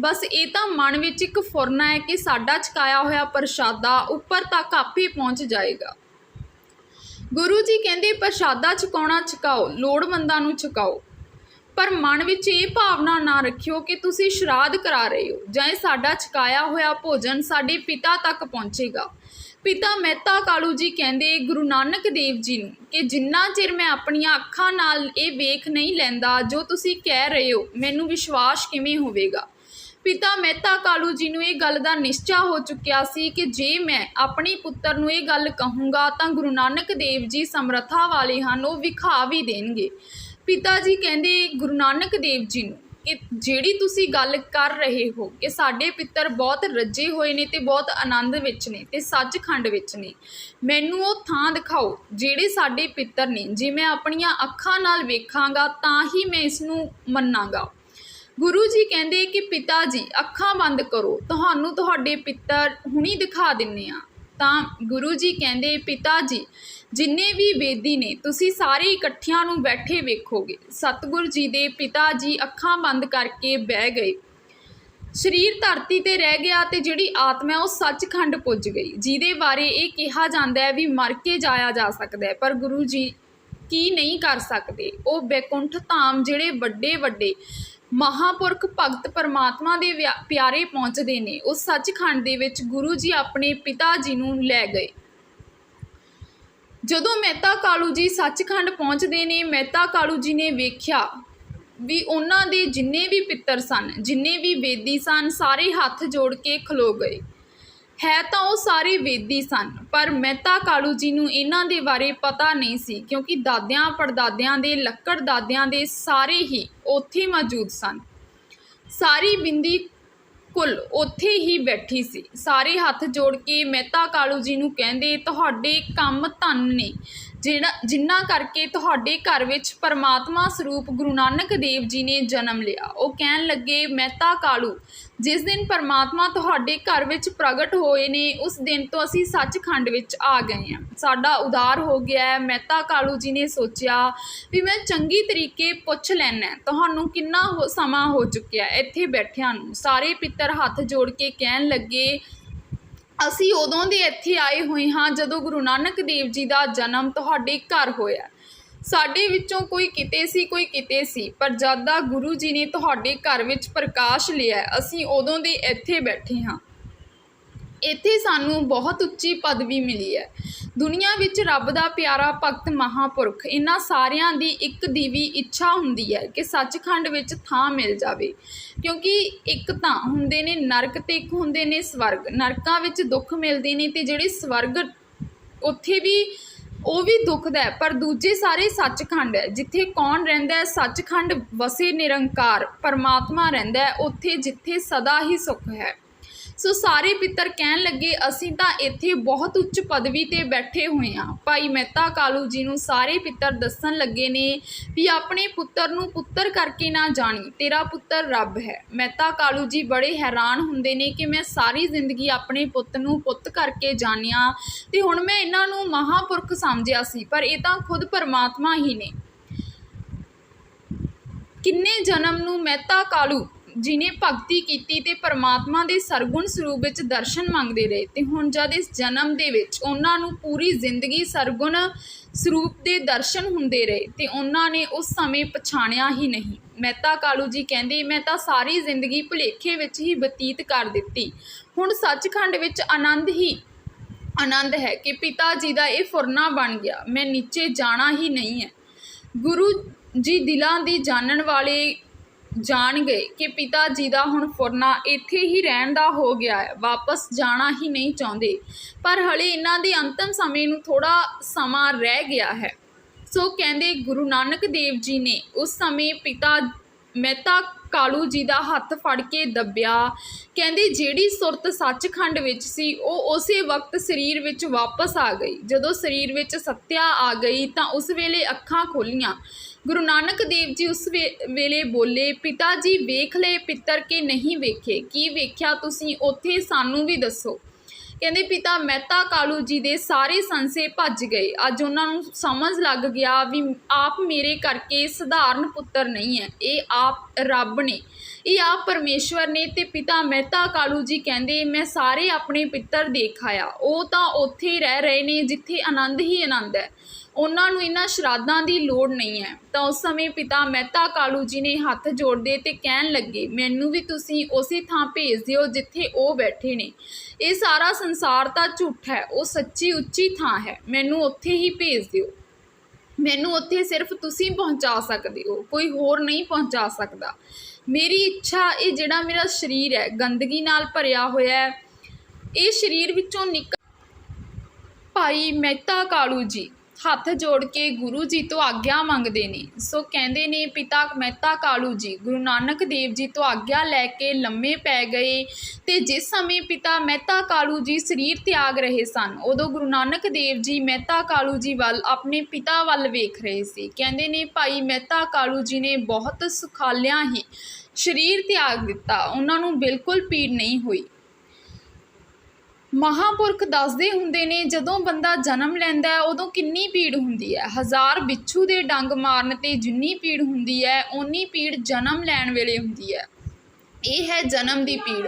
ਬਸ ਇਹ ਤਾਂ ਮਨ ਵਿੱਚ ਇੱਕ ਫੁਰਨਾ ਹੈ ਕਿ ਸਾਡਾ ਛਕਾਇਆ ਹੋਇਆ ਪ੍ਰਸ਼ਾਦਾ ਉੱਪਰ ਤੱਕ ਆਪੇ ਪਹੁੰਚ ਜਾਏਗਾ। ਗੁਰੂ ਜੀ ਕਹਿੰਦੇ, ਪ੍ਰਸ਼ਾਦਾ ਛਕਾਉਣਾ ਛਕਾਓ, ਲੋੜਵੰਦਾਂ ਨੂੰ ਛਕਾਓ। ਪਰ ਮਨ ਵਿੱਚ ਇਹ ਭਾਵਨਾ ਨਾ ਰੱਖਿਓ ਕਿ ਤੁਸੀਂ ਸ਼ਰਾਧ ਕਰਾ ਰਹੇ ਹੋ ਜਾਂ ਇਹ ਸਾਡਾ ਛਕਾਇਆ ਹੋਇਆ ਭੋਜਨ ਸਾਡੇ ਪਿਤਾ ਤੱਕ ਪਹੁੰਚੇਗਾ। ਪਿਤਾ ਮਹਿਤਾ ਕਾਲੂ ਜੀ ਕਹਿੰਦੇ, ਗੁਰੂ ਨਾਨਕ ਦੇਵ ਜੀ ਨੂੰ ਕਿ ਜਿੰਨਾ ਚਿਰ ਮੈਂ ਆਪਣੀਆਂ ਅੱਖਾਂ ਨਾਲ ਇਹ ਵੇਖ ਨਹੀਂ ਲੈਂਦਾ, ਜੋ ਤੁਸੀਂ ਕਹਿ ਰਹੇ ਹੋ, ਮੈਨੂੰ ਵਿਸ਼ਵਾਸ ਕਿਵੇਂ ਹੋਵੇਗਾ? ਪਿਤਾ ਮਹਿਤਾ ਕਾਲੂ ਜੀ ਨੂੰ ਇਹ ਗੱਲ ਦਾ ਨਿਸ਼ਚਾ ਹੋ ਚੁੱਕਿਆ ਸੀ ਕਿ ਜੇ ਮੈਂ ਆਪਣੇ ਪੁੱਤਰ ਨੂੰ ਇਹ ਗੱਲ ਕਹੂੰਗਾ, ਤਾਂ ਗੁਰੂ ਨਾਨਕ ਦੇਵ ਜੀ ਸਮਰੱਥਾ ਵਾਲੇ ਹਨ, ਉਹ ਵਿਖਾ ਵੀ ਦੇਣਗੇ। ਪਿਤਾ ਜੀ ਕਹਿੰਦੇ ਗੁਰੂ ਨਾਨਕ ਦੇਵ ਜੀ ਨੂੰ ਕਿ ਜਿਹੜੀ ਤੁਸੀਂ ਗੱਲ ਕਰ ਰਹੇ ਹੋ ਕਿ ਸਾਡੇ ਪਿੱਤਰ ਬਹੁਤ ਰੱਜੇ ਹੋਏ ਨੇ ਤੇ ਬਹੁਤ ਆਨੰਦ ਵਿੱਚ ਨੇ ਤੇ ਸੱਚਖੰਡ ਵਿੱਚ ਨੇ। ਮੈਨੂੰ ਉਹ ਥਾਂ ਦਿਖਾਓ ਜਿਹੜੇ ਸਾਡੇ ਪਿੱਤਰ ਨੇ, ਜੇ ਮੈਂ ਆਪਣੀਆਂ ਅੱਖਾਂ ਨਾਲ ਵੇਖਾਂਗਾ ਤਾਂ ਹੀ ਮੈਂ ਇਸ ਨੂੰ ਮੰਨਾਂਗਾ। ਗੁਰੂ ਜੀ ਕਹਿੰਦੇ ਕਿ ਪਿਤਾ ਜੀ, ਅੱਖਾਂ ਬੰਦ ਕਰੋ, ਤੁਹਾਨੂੰ ਤੁਹਾਡੇ ਪਿੱਤਰ ਹੁਣੀ ਦਿਖਾ ਦਿੰਨੇ ਆ। ਤਾਂ ਗੁਰੂ ਜੀ ਕਹਿੰਦੇ, ਪਿਤਾ ਜੀ, ਜਿੰਨੇ ਵੀ ਵੇਦੀ ਨੇ, ਤੁਸੀਂ ਸਾਰੇ ਇਕੱਠਿਆਂ ਨੂੰ ਬੈਠੇ ਵੇਖੋਗੇ। ਸਤਿਗੁਰ ਜੀ ਦੇ ਪਿਤਾ ਜੀ ਅੱਖਾਂ ਬੰਦ ਕਰਕੇ ਬਹਿ ਗਏ। ਸਰੀਰ ਧਰਤੀ ਤੇ ਰਹਿ ਗਿਆ ਤੇ ਜਿਹੜੀ ਆਤਮਾ, ਉਹ ਸੱਚਖੰਡ ਪੁੱਜ ਗਈ। ਜਿਹਦੇ ਬਾਰੇ ਇਹ ਕਿਹਾ ਜਾਂਦਾ ਹੈ ਵੀ ਮਰ ਕੇ ਜਾਇਆ ਜਾ ਸਕਦਾ ਹੈ, ਪਰ ਗੁਰੂ ਜੀ ਕੀ ਨਹੀਂ ਕਰ ਸਕਦੇ। ਉਹ ਬੈਕੁੰਠ ਧਾਮ ਜਿਹੜੇ ਵੱਡੇ ਵੱਡੇ ਮਹਾਪੁਰਖ ਭਗਤ ਪਰਮਾਤਮਾ ਦੇ ਵਿਆ- ਪਿਆਰੇ ਪਹੁੰਚਦੇ ਨੇ। ਉਸ ਸੱਚਖੰਡ ਦੇ ਵਿੱਚ ਗੁਰੂ ਜੀ ਆਪਣੇ ਪਿਤਾ ਜੀ ਨੂੰ ਲੈ ਗਏ। ਜਦੋਂ ਮਹਿਤਾ ਕਾਲੂ ਜੀ ਸੱਚਖੰਡ ਪਹੁੰਚਦੇ ਨੇ, ਮਹਿਤਾ ਕਾਲੂ ਜੀ ਨੇ ਵੇਖਿਆ ਵੀ ਉਹਨਾਂ ਦੇ ਜਿੰਨੇ ਵੀ ਪਿੱਤਰ ਸਨ, ਜਿੰਨੇ ਵੀ ਬੇਦੀ ਸਨ, ਸਾਰੇ ਹੱਥ ਜੋੜ ਕੇ ਖਲੋ ਗਏ। ਹੈ ਤਾਂ ਉਹ ਸਾਰੇ ਵੇਦੀ ਸਨ, ਪਰ ਮਹਿਤਾ ਕਾਲੂ ਜੀ ਨੂੰ ਇਹਨਾਂ ਦੇ ਬਾਰੇ ਪਤਾ ਨਹੀਂ ਸੀ, ਕਿਉਂਕਿ ਦਾਦਿਆਂ ਪੜਦਾਦਿਆਂ ਦੇ, ਲੱਕੜ ਦਾਦਿਆਂ ਦੇ ਸਾਰੇ ਹੀ ਉੱਥੇ ਮੌਜੂਦ ਸਨ। ਸਾਰੀ ਬਿੰਦੀ ਕੁੱਲ ਉੱਥੇ ਹੀ ਬੈਠੀ ਸੀ। ਸਾਰੇ ਹੱਥ ਜੋੜ ਕੇ ਮਹਿਤਾ ਕਾਲੂ ਜੀ ਨੂੰ ਕਹਿੰਦੇ, ਤੁਹਾਡੇ ਕੰਮ ਧੰਨ ਨੇ। ਜਿਹੜਾ ਜਿੰਨਾ ਕਰਕੇ ਤੁਹਾਡੇ ਘਰ ਵਿੱਚ ਪਰਮਾਤਮਾ ਸਰੂਪ ਗੁਰੂ ਨਾਨਕ ਦੇਵ ਜੀ ਨੇ ਜਨਮ ਲਿਆ। ਉਹ ਕਹਿਣ ਲੱਗੇ, ਮਹਿਤਾ ਕਾਲੂ, ਜਿਸ ਦਿਨ ਪਰਮਾਤਮਾ ਤੁਹਾਡੇ ਘਰ ਵਿੱਚ ਪ੍ਰਗਟ ਹੋਏ ਨੇ, ਉਸ ਦਿਨ ਤੋਂ ਅਸੀਂ ਸੱਚਖੰਡ ਵਿੱਚ ਆ ਗਏ ਹਾਂ। ਸਾਡਾ ਉਦਾਰ ਹੋ ਗਿਆ ਹੈ। ਮਹਿਤਾ ਕਾਲੂ ਜੀ ਨੇ ਸੋਚਿਆ ਵੀ ਮੈਂ ਚੰਗੀ ਤਰੀਕੇ ਪੁੱਛ ਲੈਣਾ ਤੁਹਾਨੂੰ ਕਿੰਨਾ ਹੋ- ਸਮਾਂ ਹੋ ਚੁੱਕਿਆ ਇੱਥੇ ਬੈਠਿਆਂ ਨੂੰ? ਸਾਰੇ ਪਿੱਤਰ ਹੱਥ ਜੋੜ ਕੇ ਕਹਿਣ ਲੱਗੇ ਅਸੀਂ ਉਦੋਂ ਦੇ ਇੱਥੇ ਆਏ ਹੋਏ ਹਾਂ ਜਦੋਂ ਗੁਰੂ ਨਾਨਕ ਦੇਵ ਜੀ ਦਾ ਜਨਮ ਤੁਹਾਡੇ ਘਰ ਹੋਇਆ। ਸਾਡੇ ਵਿੱਚੋਂ ਕੋਈ ਕਿਤੇ ਸੀ, ਕੋਈ ਕਿਤੇ ਸੀ, ਪਰ ਜਦ ਦਾ ਗੁਰੂ ਜੀ ਨੇ ਤੁਹਾਡੇ ਘਰ ਵਿੱਚ ਪ੍ਰਕਾਸ਼ ਲਿਆ, ਅਸੀਂ ਉਦੋਂ ਦੇ ਇੱਥੇ ਬੈਠੇ ਹਾਂ। ਇੱਥੇ ਸਾਨੂੰ ਬਹੁਤ ਉੱਚੀ ਪਦਵੀ ਮਿਲੀ ਹੈ। ਦੁਨੀਆ ਵਿੱਚ ਰੱਬ ਦਾ ਪਿਆਰਾ ਭਗਤ ਮਹਾਪੁਰਖ, ਇਹਨਾਂ ਸਾਰਿਆਂ ਦੀ ਇੱਕ ਦੀ ਵੀ ਇੱਛਾ ਹੁੰਦੀ ਹੈ ਕਿ ਸੱਚਖੰਡ ਵਿੱਚ ਥਾਂ ਮਿਲ ਜਾਵੇ। ਕਿਉਂਕਿ ਇੱਕ ਤਾਂ ਹੁੰਦੇ ਨੇ ਨਰਕ ਤੇ ਇੱਕ ਹੁੰਦੇ ਨੇ ਸਵਰਗ। ਨਰਕਾਂ ਵਿੱਚ ਦੁੱਖ ਮਿਲਦੇ ਨੇ ਤੇ ਜਿਹੜੇ ਸਵਰਗ ਉੱਥੇ ਵੀ ਉਹ ਵੀ ਦੁਖਦਾ ਹੈ, ਪਰ ਦੂਜੇ ਸਾਰੇ ਸੱਚਖੰਡ ਹੈ। ਜਿੱਥੇ ਕੌਣ ਰਹਿੰਦਾ ਹੈ, ਸੱਚਖੰਡ ਵਸੇ ਨਿਰੰਕਾਰ, ਪਰਮਾਤਮਾ ਰਹਿੰਦਾ ਹੈ, ਉੱਥੇ ਜਿੱਥੇ ਸਦਾ ਹੀ ਸੁੱਖ ਹੈ। ਸੋ ਸਾਰੇ ਪਿੱਤਰ ਕਹਿਣ ਲੱਗੇ, ਅਸੀਂ ਤਾਂ ਇੱਥੇ ਬਹੁਤ ਉੱਚ ਪਦਵੀ ਤੇ ਬੈਠੇ ਹੋਏ ਹਾਂ। ਭਾਈ ਮਹਿਤਾ ਕਾਲੂ ਜੀ ਨੂੰ ਸਾਰੇ ਪਿੱਤਰ ਦੱਸਣ ਲੱਗੇ ਨੇ ਵੀ ਆਪਣੇ ਪੁੱਤਰ ਨੂੰ ਪੁੱਤਰ ਕਰਕੇ ਨਾ ਜਾਣੀ, ਤੇਰਾ ਪੁੱਤਰ ਰੱਬ ਹੈ। ਮਹਿਤਾ ਕਾਲੂ ਜੀ ਬੜੇ ਹੈਰਾਨ ਹੁੰਦੇ ਨੇ ਕਿ ਮੈਂ ਸਾਰੀ ਜ਼ਿੰਦਗੀ ਆਪਣੇ ਪੁੱਤ ਨੂੰ ਪੁੱਤ ਕਰਕੇ ਜਾਣਿਆ ਤੇ ਹੁਣ ਮੈਂ ਇਹਨਾਂ ਨੂੰ ਮਹਾਪੁਰਖ ਸਮਝਿਆ ਸੀ, ਪਰ ਇਹ ਤਾਂ ਖੁਦ ਪਰਮਾਤਮਾ ਹੀ ਨੇ। ਕਿੰਨੇ ਜਨਮ ਨੂੰ ਮਹਿਤਾ ਕਾਲੂ ਜੀ ਭਗਤੀ ਕੀਤੀ ਤੇ ਪਰਮਾਤਮਾ ਦੇ ਸਰਗੁਣ ਸਰੂਪ ਵਿੱਚ ਦਰਸ਼ਨ ਮੰਗਦੇ ਰਹੇ ਤੇ ਹੁਣ ਜਦ ਇਸ ਜਨਮ ਦੇ ਵਿੱਚ ਉਹਨਾਂ ਨੂੰ ਪੂਰੀ ਜ਼ਿੰਦਗੀ ਸਰਗੁਣ ਸਰੂਪ ਦੇ ਦਰਸ਼ਨ ਹੁੰਦੇ ਰਹੇ ਤੇ ਉਹਨਾਂ ਨੇ ਉਸ ਸਮੇਂ ਪਛਾਣਿਆ ਹੀ ਨਹੀਂ। ਮਹਿਤਾ ਕਾਲੂ ਜੀ ਕਹਿੰਦੇ, ਮੈਂ ਤਾਂ ਸਾਰੀ ਜ਼ਿੰਦਗੀ ਭੁਲੇਖੇ ਵਿੱਚ ਹੀ ਬਤੀਤ ਕਰ ਦਿੱਤੀ। ਹੁਣ ਸੱਚਖੰਡ ਵਿੱਚ ਆਨੰਦ ਹੀ ਆਨੰਦ ਹੈ ਕਿ ਪਿਤਾ ਜੀ ਦਾ ਇਹ ਫੁਰਨਾ ਬਣ ਗਿਆ। ਮੈਂ ਨੀਚੇ ਜਾਣਾ ਹੀ ਨਹੀਂ ਹੈ। ਗੁਰੂ ਜੀ ਦਿਲਾਂ ਦੀ ਜਾਣਨ ਵਾਲੇ ਜਾਣ ਗਏ ਕਿ ਪਿਤਾ ਜੀ ਦਾ ਹੁਣ ਫੁਰਨਾ ਇੱਥੇ ਹੀ ਰਹਿਣ ਦਾ ਹੋ ਗਿਆ ਹੈ, ਵਾਪਸ ਜਾਣਾ ਹੀ ਨਹੀਂ ਚਾਹੁੰਦੇ। ਪਰ ਹਲੇ ਇਹਨਾਂ ਦੇ ਅੰਤਮ ਸਮੇਂ ਨੂੰ ਥੋੜਾ ਸਮਾਂ ਰਹਿ ਗਿਆ ਹੈ। ਸੋ ਕਹਿੰਦੇ ਗੁਰੂ ਨਾਨਕ ਦੇਵ ਜੀ ਨੇ ਉਸ ਸਮੇਂ ਪਿਤਾ ਮਹਿਤਾ ਕਾਲੂ ਜੀ ਦਾ ਹੱਥ ਫੜ ਕੇ ਦੱਬਿਆ। ਕਹਿੰਦੇ ਜਿਹੜੀ ਸੁਰਤ ਸੱਚਖੰਡ ਵਿੱਚ ਸੀ, ਉਹ ਉਸੇ ਵਕਤ ਸਰੀਰ ਵਿੱਚ ਵਾਪਸ ਆ ਗਈ। ਜਦੋਂ ਸਰੀਰ ਵਿੱਚ ਸੱਤਿਆ ਆ ਗਈ ਤਾਂ ਉਸ ਵੇਲੇ ਅੱਖਾਂ ਖੋਲੀਆਂ। ਗੁਰੂ ਨਾਨਕ ਦੇਵ ਜੀ ਉਸ ਵੇ- ਵੇਲੇ ਬੋਲੇ, ਪਿਤਾ ਜੀ ਵੇਖ ਲਏ ਪਿੱਤਰ ਕੇ ਨਹੀਂ ਵੇਖੇ, ਕੀ ਵੇਖਿਆ ਤੁਸੀਂ ਉੱਥੇ ਸਾਨੂੰ ਵੀ ਦੱਸੋ। ਕਹਿੰਦੇ ਪਿਤਾ ਮਹਿਤਾ ਕਾਲੂ ਜੀ ਦੇ ਸਾਰੇ ਸੰਸੇ ਭੱਜ ਗਏ। ਅੱਜ ਉਹਨਾਂ ਨੂੰ ਸਮਝ ਲੱਗ ਗਿਆ ਵੀ ਆਪ ਮੇਰੇ ਕਰਕੇ ਸਧਾਰਨ ਪੁੱਤਰ ਨਹੀਂ ਹੈ। ਇਹ ਆਪ ਰੱਬ ਨੇ। ਇਹ ਆਪ ਪਰਮੇਸ਼ਵਰ ਨੇ ਤੇ ਪਿਤਾ ਮਹਿਤਾ ਕਾਲੂ ਜੀ ਕਹਿੰਦੇ, ਮੈਂ ਸਾਰੇ ਆਪਣੇ ਪਿੱਤਰ ਦੇਖ ਆਇਆ। ਉਹ ਤਾਂ ਉੱਥੇ ਰਹਿ ਰਹੇ ਨੇ ਜਿੱਥੇ ਆਨੰਦ ਹੀ ਆਨੰਦ ਹੈ। ਉਹਨਾਂ ਨੂੰ ਇਹਨਾਂ ਸ਼ਰਾਧਾਂ ਦੀ ਲੋੜ ਨਹੀਂ ਹੈ। ਤਾਂ ਉਸ ਸਮੇਂ ਪਿਤਾ ਮਹਿਤਾ ਕਾਲੂ ਜੀ ਨੇ ਹੱਥ ਜੋੜਦੇ ਤੇ ਕਹਿਣ ਲੱਗੇ, ਮੈਨੂੰ ਵੀ ਤੁਸੀਂ ਉਸੇ ਥਾਂ ਭੇਜ ਦਿਓ ਜਿੱਥੇ ਉਹ ਬੈਠੇ ਨੇ। ਇਹ ਸਾਰਾ ਸੰਸਾਰ ਤਾਂ ਝੂਠ ਹੈ, ਉਹ ਸੱਚੀ ਉੱਚੀ ਥਾਂ ਹੈ। ਮੈਨੂੰ ਉੱਥੇ ਹੀ ਭੇਜ ਦਿਓ। ਮੈਨੂੰ ਉੱਥੇ ਸਿਰਫ ਤੁਸੀਂ ਪਹੁੰਚਾ ਸਕਦੇ ਹੋ, ਕੋਈ ਹੋਰ ਨਹੀਂ ਪਹੁੰਚਾ ਸਕਦਾ। ਮੇਰੀ ਇੱਛਾ ਇਹ ਜਿਹੜਾ ਮੇਰਾ ਸਰੀਰ ਹੈ, ਗੰਦਗੀ ਨਾਲ ਭਰਿਆ ਹੋਇਆ ਹੈ, ਇਹ ਸਰੀਰ ਵਿੱਚੋਂ ਨਿਕਲ ਭਾਈ ਮਹਿਤਾ ਕਾਲੂ ਜੀ ਹੱਥ ਜੋੜ ਕੇ ਗੁਰੂ ਜੀ ਤੋਂ ਆਗਿਆ ਮੰਗਦੇ ਨੇ। ਸੋ ਕਹਿੰਦੇ ਨੇ, ਪਿਤਾ ਮਹਿਤਾ ਕਾਲੂ ਜੀ, ਗੁਰੂ ਨਾਨਕ ਦੇਵ ਜੀ ਤੋਂ ਆਗਿਆ ਲੈ ਕੇ ਲੰਮੇ ਪੈ ਗਏ ਤੇ ਜਿਸ ਸਮੇਂ ਪਿਤਾ ਮਹਿਤਾ ਕਾਲੂ ਜੀ ਸਰੀਰ ਤਿਆਗ ਰਹੇ ਸਨ, ਉਦੋਂ ਗੁਰੂ ਨਾਨਕ ਦੇਵ ਜੀ ਮਹਿਤਾ ਕਾਲੂ ਜੀ ਵੱਲ ਆਪਣੇ ਪਿਤਾ ਵੱਲ ਵੇਖ ਰਹੇ ਸੀ। ਕਹਿੰਦੇ ਨੇ, ਭਾਈ ਮਹਿਤਾ ਕਾਲੂ ਜੀ ਨੇ ਬਹੁਤ ਸੁਖਾਲਿਆਂ ਹੀ ਸਰੀਰ ਤਿਆਗ ਦਿੱਤਾ। ਉਹਨਾਂ ਨੂੰ ਬਿਲਕੁਲ ਪੀੜ ਨਹੀਂ ਹੋਈ। ਮਹਾਪੁਰਖ ਦੱਸਦੇ ਹੁੰਦੇ ਨੇ, ਜਦੋਂ ਬੰਦਾ ਜਨਮ ਲੈਂਦਾ ਹੈ, ਉਦੋਂ ਕਿੰਨੀ ਪੀੜ ਹੁੰਦੀ ਹੈ? ਹਜ਼ਾਰ ਬਿੱਛੂ ਦੇ ਡੰਗ ਮਾਰਨ ਤੇ ਜਿੰਨੀ ਪੀੜ ਹੁੰਦੀ ਹੈ, ਓਨੀ ਪੀੜ ਜਨਮ ਲੈਣ ਵੇਲੇ ਹੁੰਦੀ ਹੈ। ਇਹ ਹੈ ਜਨਮ ਦੀ ਪੀੜ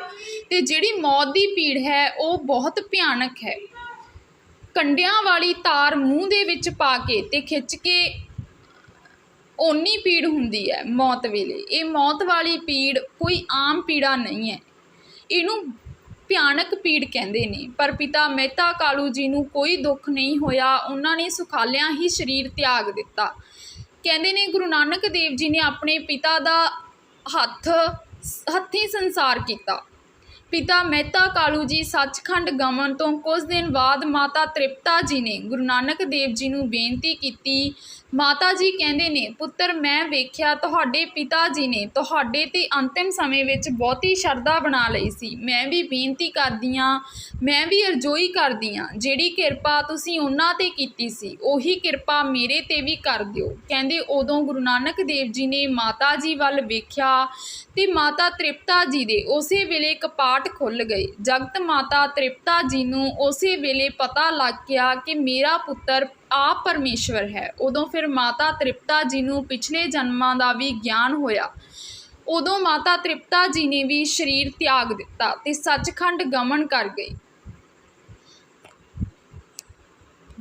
ਤੇ ਜਿਹੜੀ ਮੌਤ ਦੀ ਪੀੜ ਹੈ, ਉਹ ਬਹੁਤ ਭਿਆਨਕ ਹੈ। ਕੰਡਿਆਂ ਵਾਲੀ ਤਾਰ ਮੂੰਹ ਦੇ ਵਿੱਚ ਪਾ ਕੇ ਤੇ ਖਿੱਚ ਕੇ ਓਨੀ ਪੀੜ ਹੁੰਦੀ ਹੈ ਮੌਤ ਵੇਲੇ। ਇਹ ਮੌਤ ਵਾਲੀ ਪੀੜ ਕੋਈ ਆਮ ਪੀੜਾ ਨਹੀਂ ਹੈ। ਇਹਨੂੰ ਭਿਆਨਕ ਪੀੜ ਕਹਿੰਦੇ ਨੇ। ਪਰ ਪਿਤਾ ਮਹਿਤਾ ਕਾਲੂ ਜੀ ਨੂੰ ਕੋਈ ਦੁੱਖ ਨਹੀਂ ਹੋਇਆ। ਉਹਨਾਂ ਨੇ ਸੁਖਾਲਿਆਂ ਹੀ ਸਰੀਰ ਤਿਆਗ ਦਿੱਤਾ। ਕਹਿੰਦੇ ਨੇ, ਗੁਰੂ ਨਾਨਕ ਦੇਵ ਜੀ ਨੇ ਆਪਣੇ ਪਿਤਾ ਦਾ ਹੱਥ, ਹੱਥੀਂ ਸੰਸਾਰ ਕੀਤਾ। ਪਿਤਾ ਮਹਿਤਾ ਕਾਲੂ ਜੀ ਸੱਚਖੰਡ ਗਮਨ ਤੋਂ ਕੁਝ ਦਿਨ ਬਾਅਦ ਮਾਤਾ ਤ੍ਰਿਪਤਾ ਜੀ ਨੇ ਗੁਰੂ ਨਾਨਕ ਦੇਵ ਜੀ ਨੂੰ ਬੇਨਤੀ ਕੀਤੀ। ਮਾਤਾ ਜੀ ਕਹਿੰਦੇ ਨੇ, ਪੁੱਤਰ, ਮੈਂ ਵੇਖਿਆ ਤੁਹਾਡੇ ਪਿਤਾ ਜੀ ਨੇ ਤੁਹਾਡੇ ਤੇ ਅੰਤਿਮ ਸਮੇਂ ਵਿੱਚ ਬਹੁਤੀ ਸ਼ਰਧਾ ਬਣਾ ਲਈ ਸੀ। ਮੈਂ ਵੀ ਬੇਨਤੀ ਕਰਦੀ ਹਾਂ ਮੈਂ ਵੀ ਅਰਜ਼ੋਈ ਕਰਦੀ ਹਾਂ ਜਿਹੜੀ ਕਿਰਪਾ ਤੁਸੀਂ ਉਹਨਾਂ ਤੇ ਕੀਤੀ ਸੀ, ਉਹੀ ਕਿਰਪਾ ਮੇਰੇ ਤੇ ਵੀ ਕਰ ਦਿਓ। ਕਹਿੰਦੇ ਉਦੋਂ ਗੁਰੂ ਨਾਨਕ ਦੇਵ ਜੀ ਨੇ ਮਾਤਾ ਜੀ ਵੱਲ ਵੇਖਿਆ ਤੇ ਮਾਤਾ ਤ੍ਰਿਪਤਾ ਜੀ ਦੇ ਉਸੇ ਵੇਲੇ ਕਪਾਟ ਖੁੱਲ ਗਏ। ਜਗਤ ਮਾਤਾ ਤ੍ਰਿਪਤਾ ਜੀ ਨੂੰ ਉਸੇ ਵੇਲੇ ਪਤਾ ਲੱਗ ਗਿਆ ਕਿ ਮੇਰਾ ਪੁੱਤਰ ਆਪ ਪਰਮੇਸ਼ਵਰ ਹੈ। ਉਦੋਂ ਫਿਰ ਮਾਤਾ ਤ੍ਰਿਪਤਾ ਜੀ ਨੂੰ ਪਿਛਲੇ ਜਨਮਾਂ ਦਾ ਵੀ ਗਿਆਨ ਹੋਇਆ। ਉਦੋਂ ਮਾਤਾ ਤ੍ਰਿਪਤਾ ਜੀ ਨੇ ਵੀ ਸਰੀਰ ਤਿਆਗ ਦਿੱਤਾ ਤੇ ਸੱਚਖੰਡ ਗਮਨ ਕਰ ਗਈ।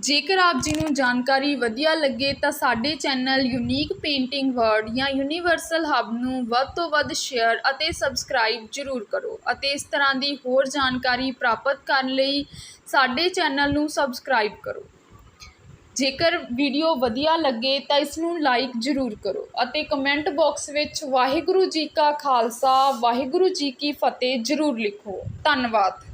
ਜੇਕਰ ਆਪ ਜੀ ਨੂੰ ਜਾਣਕਾਰੀ ਵਧੀਆ ਲੱਗੇ ਤਾਂ ਸਾਡੇ ਚੈਨਲ ਯੂਨੀਕ ਪੇਂਟਿੰਗ ਵਰਡ ਜਾਂ ਯੂਨੀਵਰਸਲ ਹੱਬ ਨੂੰ ਵੱਧ ਤੋਂ ਵੱਧ ਸ਼ੇਅਰ ਅਤੇ ਸਬਸਕ੍ਰਾਈਬ ਜ਼ਰੂਰ ਕਰੋ ਅਤੇ ਇਸ ਤਰ੍ਹਾਂ ਦੀ ਹੋਰ ਜਾਣਕਾਰੀ ਪ੍ਰਾਪਤ ਕਰਨ ਲਈ ਸਾਡੇ ਚੈਨਲ ਨੂੰ ਸਬਸਕ੍ਰਾਈਬ ਕਰੋ। ਜੇਕਰ ਵੀਡੀਓ ਵਧੀਆ ਲੱਗੇ ਤਾਂ ਇਸ ਨੂੰ ਲਾਈਕ ਜ਼ਰੂਰ ਕਰੋ ਅਤੇ ਕਮੈਂਟ ਬਾਕਸ ਵਿੱਚ ਵਾਹਿਗੁਰੂ ਜੀ ਕਾ ਖਾਲਸਾ, ਵਾਹਿਗੁਰੂ ਜੀ ਕੀ ਫਤਿਹ ਜ਼ਰੂਰ ਲਿਖੋ। ਧੰਨਵਾਦ।